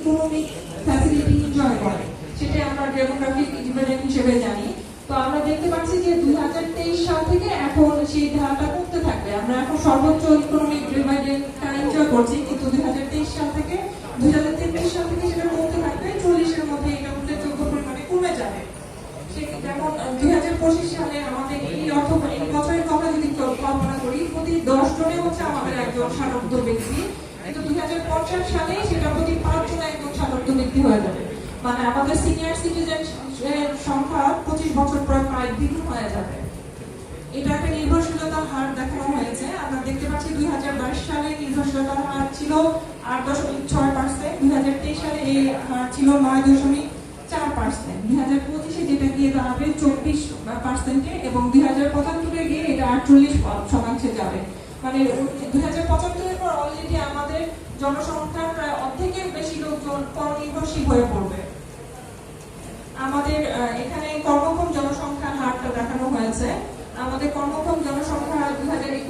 Economic facility enjoy করে। সেটা আমরা ডেমোগ্রাফিক ডিভিডেন্ড হিসেবে জানি। তো আমরা দেখতে পাচ্ছি যে দুই সাল থেকে এখন সেই ধারাটা কমতে থাকবে। আমরা এখন সর্বোচ্চ ইকোনমিক ডিভিডেন্ডটা এনজয় করছি, কিন্তু দুই সাল থেকে, দুই সাল থেকে সেটা কমতে থাকবে। চল্লিশের মধ্যে এটা উল্লেখযোগ্য পরিমাণে কমে যাবে। সালে আমাদের এই অর্থ, এই বছরের কথা যদি কল্পনা করি, প্রতি দশ জনে হচ্ছে আমাদের একজন সারব্ধ ব্যক্তি। কিন্তু দুই হাজার পঞ্চাশ সালে সেটা প্রতি পাঁচ জনে একজন ব্যক্তি হয়ে যাবে। মানে আমাদের সিনিয়র সিটিজেন সংখ্যা পঁচিশ বছর পর প্রায় দ্বিগুণ হয়ে যাবে। এটা একটা নির্ভরশীলতার হার দেখানো হয়েছে। আমরা দেখতে পাচ্ছি দুই হাজার বাইশ সালে নির্ভরশীলতার হার ছিল আট দশমিক ছয় পার্সেন্ট দুই হাজার তেইশ সালে এই হার ছিল নয় দশমিক চার পার্সেন্ট দুই হাজার পঁচিশে যেটা গিয়ে দাঁড়াবে চব্বিশ পার্সেন্টে এবং দুই হাজার পঁচাত্তরে গিয়ে এটা আটচল্লিশ শতাংশে যাবে। মানে দুই হাজার পঁচাত্তরের পর অলরেডি আমাদের জনসংখ্যার প্রায় অর্ধেকের বেশি লোকজন পরনির্ভরশীল হয়ে পড়বে। আমাদের এখানে কর্মক্ষম জনসংখ্যার হারটা দেখানো হয়েছে। আমাদের কর্মক্ষম জনসংখ্যা দুই হাজার একুশ